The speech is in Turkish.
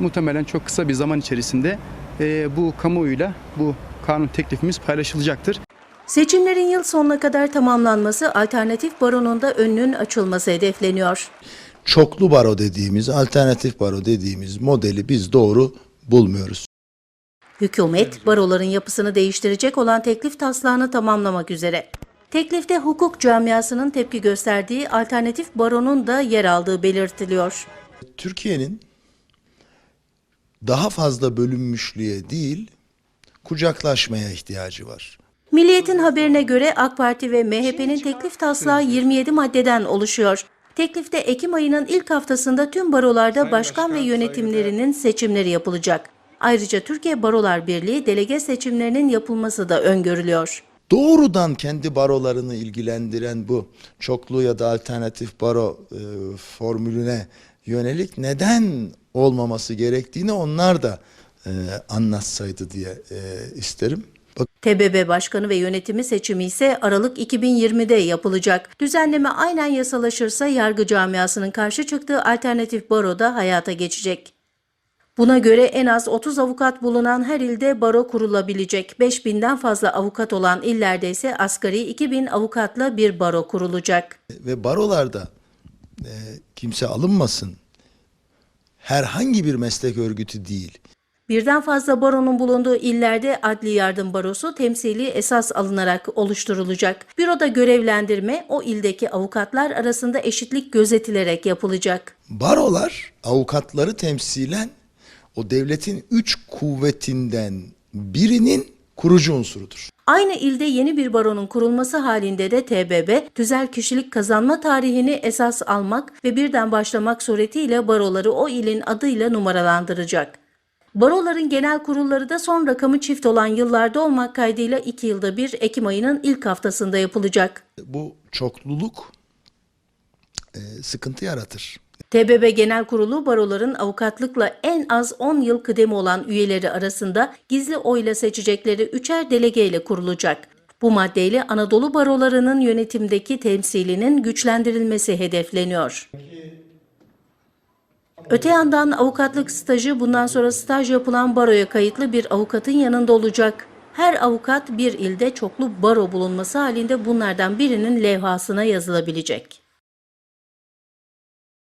muhtemelen çok kısa bir zaman içerisinde e, bu kamuoyuyla bu kanun teklifimiz paylaşılacaktır. Seçimlerin yıl sonuna kadar tamamlanması alternatif baronun da önünün açılması hedefleniyor. Çoklu baro dediğimiz, alternatif baro dediğimiz modeli biz doğru bulmuyoruz. Hükümet, baroların yapısını değiştirecek olan teklif taslağını tamamlamak üzere. Teklifte hukuk camiasının tepki gösterdiği alternatif baronun da yer aldığı belirtiliyor. Türkiye'nin daha fazla bölünmüşlüğe değil, kucaklaşmaya ihtiyacı var. Milliyet'in haberine göre AK Parti ve MHP'nin teklif taslağı 27 maddeden oluşuyor. Teklifte Ekim ayının ilk haftasında tüm barolarda başkan ve yönetimlerinin seçimleri yapılacak. Ayrıca Türkiye Barolar Birliği delege seçimlerinin yapılması da öngörülüyor. Doğrudan kendi barolarını ilgilendiren bu çoklu ya da alternatif baro e, formülüne yönelik neden olmaması gerektiğini onlar da e, anlatsaydı diye e, isterim. TBB Başkanı ve yönetimi seçimi ise Aralık 2020'de yapılacak. Düzenleme aynen yasalaşırsa yargı camiasının karşı çıktığı alternatif baro da hayata geçecek. Buna göre en az 30 avukat bulunan her ilde baro kurulabilecek. 5000'den fazla avukat olan illerde ise asgari 2000 avukatla bir baro kurulacak. ve barolarda e, kimse alınmasın. Herhangi bir meslek örgütü değil. Birden fazla baronun bulunduğu illerde adli yardım barosu temsili esas alınarak oluşturulacak. Büroda görevlendirme o ildeki avukatlar arasında eşitlik gözetilerek yapılacak. Barolar avukatları temsilen o devletin üç kuvvetinden birinin kurucu unsurudur. Aynı ilde yeni bir baronun kurulması halinde de TBB, tüzel kişilik kazanma tarihini esas almak ve birden başlamak suretiyle baroları o ilin adıyla numaralandıracak. Baroların genel kurulları da son rakamı çift olan yıllarda olmak kaydıyla 2 yılda bir Ekim ayının ilk haftasında yapılacak. Bu çokluluk e, sıkıntı yaratır. TBB Genel Kurulu baroların avukatlıkla en az 10 yıl kıdemi olan üyeleri arasında gizli oyla seçecekleri üçer delegeyle kurulacak. Bu maddeyle Anadolu barolarının yönetimdeki temsilinin güçlendirilmesi hedefleniyor. Öte yandan avukatlık stajı bundan sonra staj yapılan baroya kayıtlı bir avukatın yanında olacak. Her avukat bir ilde çoklu baro bulunması halinde bunlardan birinin levhasına yazılabilecek.